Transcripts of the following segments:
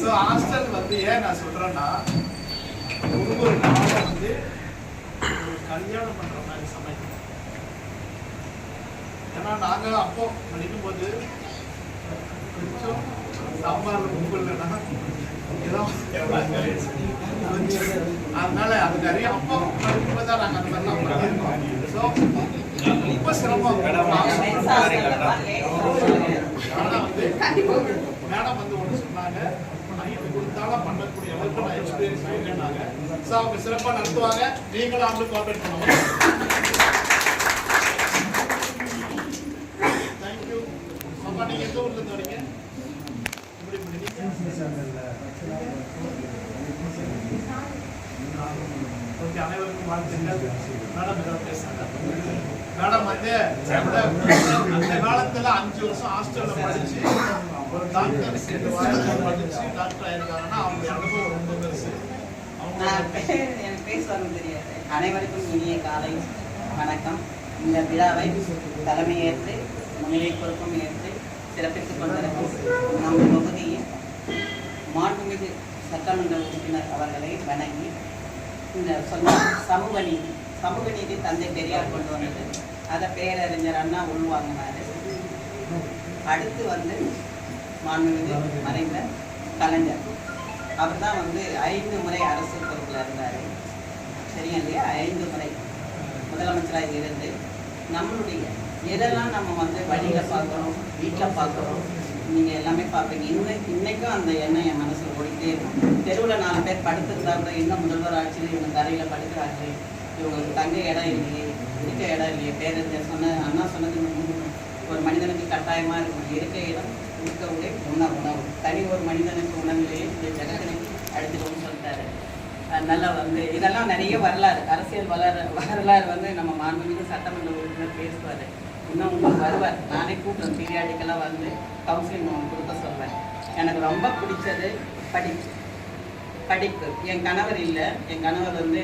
So hostel வந்து ஏன் நான் சொல்றேன்னா ஒவ்வொரு நாளும் வந்து ஒரு கல்யாணம் பண்ற மாதிரி சமைக்கணும். ஏன்னா நாங்க அப்போ படிக்கும்போது கொஞ்சம் சாம்பார் ஏதோ அதனால அது நிறைய அப்போ படிக்கும்போது தான் நாங்கள் அந்த மாதிரிலாம் பண்ணியிருக்கோம். ஸோ ரொம்ப சிரமம். ஆனா வந்து மேடம் வந்து ஒன்று சொன்னாங்க. ஐந்து கொடுத்தாலும் பண்ணக்கூடிய அளவுக்கு நான் எக்ஸ்பீரியன்ஸ் ஆகிட்டேனாங்க ஸோ அவங்க சிறப்பாக நடத்துவாங்க. நீங்களும் அவங்க கோஆப்ரேட் பண்ணுவாங்க தேங்க்யூ அப்பா நீங்கள் எந்த ஊர்ல இருந்து வரீங்க? ஓகே அனைவருக்கும் வாழ்த்துக்கள். மேடம் ஏதாவது பேசுறாங்க? மேடம் வந்து அந்த காலத்துல அஞ்சு வருஷம் ஹாஸ்டல்ல படிச்சு ஒரு டாக்டர் ரெண்டு வாரத்துல படிச்சு டாக்டர் ஆயிருக்காங்கன்னா அவங்க அனுபவம் ரொம்ப பெருசு. நான் பேர் எனக்கு பேர் சொல்ல தெரியாது. அனைவருக்கும் இனிய காலை வணக்கம். இந்த விழாவை தலைமையேற்று முன்னிலை பொறுப்பும் ஏற்று சிறப்பித்துக் கொண்டிருக்கும் நம் தொகுதியின் மாண்புமிகு சட்டமன்ற உறுப்பினர் அவர்களை வணங்கி இந்த சொன்ன சமூக நீதி சமூக நீதி தந்தை பெரியார் கொண்டு வந்தது. அதை பேரறிஞர் அண்ணா உள்வாங்கினாரு. அடுத்து வந்து மாண்புமிகு மறைந்த கலைஞர். அவர் தான் வந்து ஐந்து முறை அரசு பொறுப்பில் இருந்தார். சரியா இல்லையா? ஐந்து முறை. முதலமைச்சராக இருந்து நம்மளுடைய எதெல்லாம் நம்ம வந்து வழியில் பார்க்குறோம் வீட்டில் பார்க்குறோம் நீங்கள் எல்லாமே பார்ப்பீங்க. இன்னைக்கு இன்னைக்கும் அந்த எண்ணம் என் மனசில் ஓடிக்கிட்டே இருக்கும். தெருவில் நாலு பேர் படுத்துருந்தா கூட இன்னும் முதல்வர் ஆட்சியில் இவங்க தரையில் படுக்கிறாச்சு இவங்களுக்கு தங்க இடம் இல்லையே இருக்க இடம் இல்லையே பேரறிஞர் சொன்ன அண்ணா சொன்னது ஒரு மனிதனுக்கு கட்டாயமாக இருக்கும். இருக்க இடம் இருக்க உணவு உணவு தனி ஒரு மனிதனுக்கு உணவிலேயே இந்த ஜனகனுக்கு அழைத்துக்கணும்னு சொல்லிட்டாரு. நல்லா வந்து இதெல்லாம் நிறைய வரலாறு அரசியல் வளர வரலாறு வந்து நம்ம மாண்புமிகு சட்டமன்ற உறுப்பினர் பேசுவார். இன்னும் உங்களுக்கு வருவார். நானே கூப்பிடுவேன் பீரியாடிக்கெல்லாம் வந்து கவுன்சிலிங் கொடுக்க சொல்வேன் எனக்கு ரொம்ப பிடிச்சது படிப்பு படிப்பு. என் கணவர் இல்லை. என் கணவர் வந்து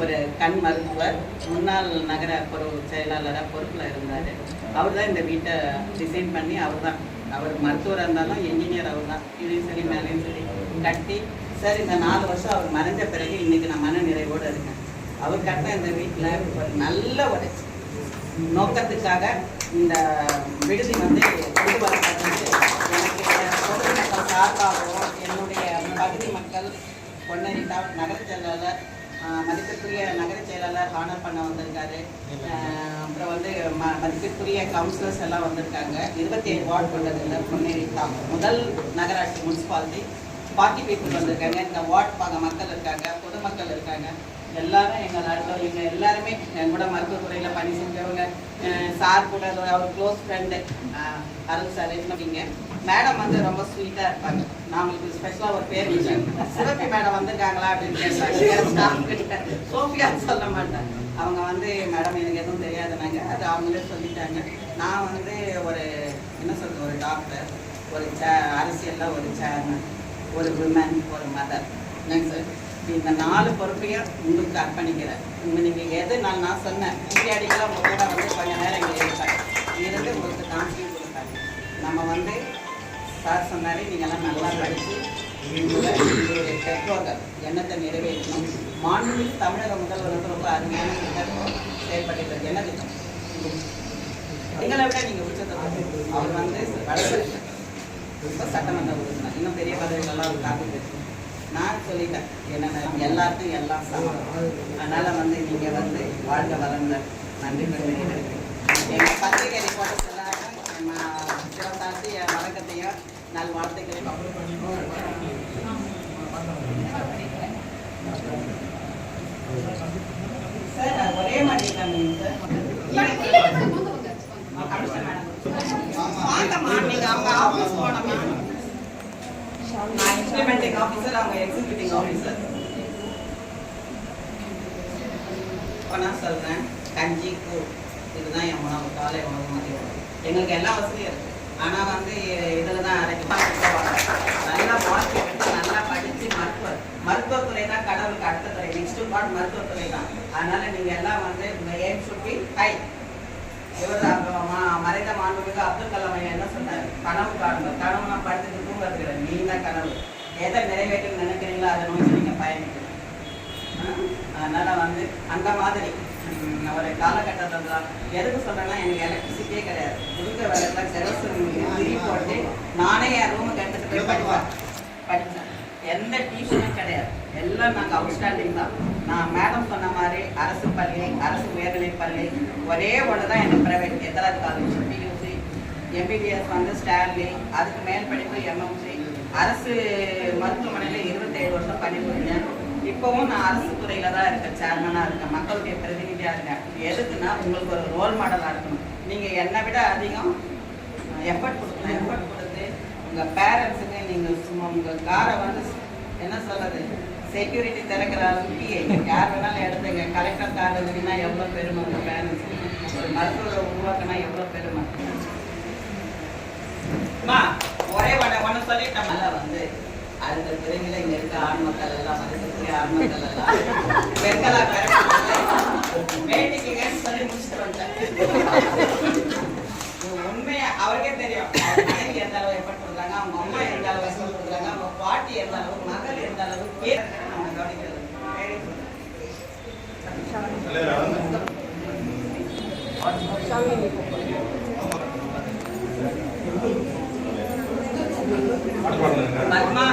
ஒரு கண் மருத்துவர். முன்னாள் நகர பொறுப்பு செயலாளராக பொறுப்பில் இருந்தார். அவர் தான் இந்த வீட்டை டிசைன் பண்ணி அவர் தான் அவர் மருத்துவராக இருந்தாலும் என்ஜினியர் அவர் தான் கீழே சரி மேலேயும் சரி. கட்டி சார் இந்த நாலு வருஷம் அவர் மறைஞ்ச பிறகு இன்னைக்கு நான் மன நிறைவோடு இருக்கேன். அவர் கட்டின இந்த வீட்டில் ஒரு நல்ல ஒரு நோக்கத்துக்காக இந்த விடுதி வந்து கொண்டு வரப்பட்டது. எனக்கு பொதுமக்கள் சார்பாகவும் என்னுடைய பகுதி மக்கள் பொன்னரிட்டா நகர செயலாளர் மதிப்பிற்குரிய நகர செயலாளர் ஹானர் பண்ண வந்திருக்காரு. அப்புறம் வந்து ம மதிப்பிற்குரிய கவுன்சிலர்ஸ் எல்லாம் வந்திருக்காங்க. இருபத்தி ஏழு வார்டு கொண்டதில்ல பொன்னேரி டவுன் முதல் நகராட்சி முனிசிபாலிட்டி பார்ட்டி பீப்புள் வந்திருக்காங்க இந்த வார்டு பாக மக்கள் இருக்காங்க பொதுமக்கள் இருக்காங்க. எல்லாரும் எங்கள் நாட்டில் இவங்க எல்லாருமே என் கூட மருத்துவத்துறையில் பணி செஞ்சவங்க சார் கூட அவர் க்ளோஸ் ஃப்ரெண்டு அருள் சார் இருக்கீங்க மேடம் வந்து ரொம்ப ஸ்வீட்டாக இருப்பாங்க. நான் உங்களுக்கு ஸ்பெஷலாக ஒரு பேர் வச்சேன் மேடம் வந்திருக்காங்களா அப்படின்னு கேட்டாங்க சோஃபியான்னு சொல்ல மாட்டேன் அவங்க வந்து மேடம் எனக்கு எதுவும் தெரியாதுனாங்க அது அவங்களே சொல்லிட்டாங்க. நான் வந்து ஒரு என்ன சொல்றது ஒரு டாக்டர் ஒரு சே அரசியலில் ஒரு சேர்மன் ஒரு விமன் ஒரு மதர் என்னங்க சார் இந்த நாலு பொறுப்பையும் உங்களுக்கு அர்ப்பணிக்கிறேன். உங்க நீங்கள் எது நான் நான் சொன்னேன் பீரியாடிக்கெல்லாம் உங்கள் கூட வந்து கொஞ்சம் நேரம் இங்கே இருப்பேன் இருந்து உங்களுக்கு கான்ஃபிடன்ஸ் கொடுத்தாங்க நம்ம வந்து சார் சொன்னாரு நீங்கள்லாம் நல்லா படித்து உங்களுடைய பெற்றோர்கள் எண்ணத்தை நிறைவேற்றணும். மாண்புமிகு தமிழக முதல்வர் வந்து ரொம்ப அருமையான திட்டம் செயல்பட்டு என்ன திட்டம் எங்களை விட நீங்கள் உச்சத்தை அவர் வந்து வளர்த்து இப்போ சட்டமன்ற உறுப்பினர் இன்னும் பெரிய பதவிகளெல்லாம் அவர் காத்துட்டு நான் சொல்லிட்டேன் என்னென்ன எல்லாருக்கும் எல்லாம் சமம் அதனால வந்து நீங்க வந்து வாழ்க வளமுடன் நன்றி பெறுகிறேன் எங்க பத்திரிகை ரிப்போர்ட்டர்ஸ் எல்லாருக்கும் நம்ம சிவசாசி என் வணக்கத்தையும் நல் வாழ்த்துக்களையும் சார் ஒரே மாதிரி சார் கமிஷன் மேடம் வாங்கம்மா நீங்க அவங்க நான் இம்ப்ளிமெண்டிங் அவங்க இப்போ நான் சொல்கிறேன் கஞ்சி கூழ் இதுதான் என் உணவு காலை உணவு மதிய உணவு எங்களுக்கு எல்லா வசதியும் இருக்குது ஆனால் வந்து இதில் தான் நல்லா வாழ்க்கை நல்லா படித்து மருத்துவர் மருத்துவத்துறை தான் கடவுளுக்கு அடுத்த துறை நெக்ஸ்ட் பார்ட் மருத்துவத்துறை தான் அதனால நீங்கள் எல்லாம் வந்து எய்ம் சுட்டி ஹை இவர் மறைந்த மாண்புமிகு அப்துல் கலாம் ஐயா என்ன சொன்னார்? கனவு காணுங்க. கனவு நான் படுத்துட்டு தூங்குறது கிடையாது நீண்ட கனவு. எதை நிறைவேற்றணும்னு நினைக்கிறீங்களோ அதை நோக்கி நீங்கள் பயணிக்கணும். ஆ? அதனால வந்து அந்த மாதிரி ம், ஒரு காலகட்டத்தில் தான். எதுக்கு சொல்றேன்னா எனக்கு எலக்ட்ரிசிட்டியே கிடையாது. இருக்க வேலையில் செரஸ் போட்டு நானே என் ரூமுக்கு எடுத்துட்டு போய் படிப்பேன். படித்தேன் எந்த டியூஷனும் கிடையாது. எல்லாம் நாங்கள் அவுட்ஸ்டாண்டிங் தான். நான் மேடம் சொன்ன மாதிரி அரசு பள்ளி அரசு உயர்நிலைப் பள்ளி ஒரே ஒன்று தான் எனக்கு பிரைவேட் எத்தனாவது காலேஜ் பியூசி எம்பிபிஎஸ் வந்து ஸ்டான்லி அதுக்கு மேல் படிப்பு எம்எம்சி அரசு மருத்துவமனையில் இருபத்தேழு வருஷம் பணிபுரிஞ்சேன் இப்போவும் நான் அரசு துறையில் தான் இருக்கேன் சேர்மனாக இருக்கேன் மக்களுடைய பிரதிநிதியாக இருக்கேன். எதுக்குன்னா உங்களுக்கு ஒரு ரோல் மாடலாக இருக்கணும். நீங்கள் என்னை விட அதிகம் எஃபர்ட் கொடுக்கணும் எஃபர்ட் கொடுத்து உங்கள் பேரண்ட்ஸுக்கு நீங்கள் சும்மா உங்கள் காரை வந்து என்ன சொல்கிறது செக்யூரிட்டி திறக்கிற அளவுக்கு யார் வேணாலும் எடுத்துங்க. கலெக்டர் கார் இருக்குன்னா எவ்வளோ பெருமை ஒரு பேரண்ட்ஸுக்கு ஒரு மருத்துவரை உருவாக்கினா எவ்வளோ பெருமை அம்மா, ஒரே ஒன்று ஒன்று சொல்லிட்டோம்ல வந்து. அடுத்த பிறவில இங்க இருக்க ஆண் மக்கள் எல்லாம் மதிக்கக்கூடிய ஆண் மக்கள் எல்லாம் பெண்களா பிறக்கணும்னு சொல்லி முடிச்சுட்டு வந்துட்டேன். உண்மையா? அவருக்கே தெரியும். அவங்க எந்த அளவு எஃபர்ட் கொடுக்குறாங்க அவங்க அம்மா எந்த அளவு எஃபர்ட் கொடுக்குறாங்க அவங்க பாட்டி எந்த அளவு மகள் பத்மா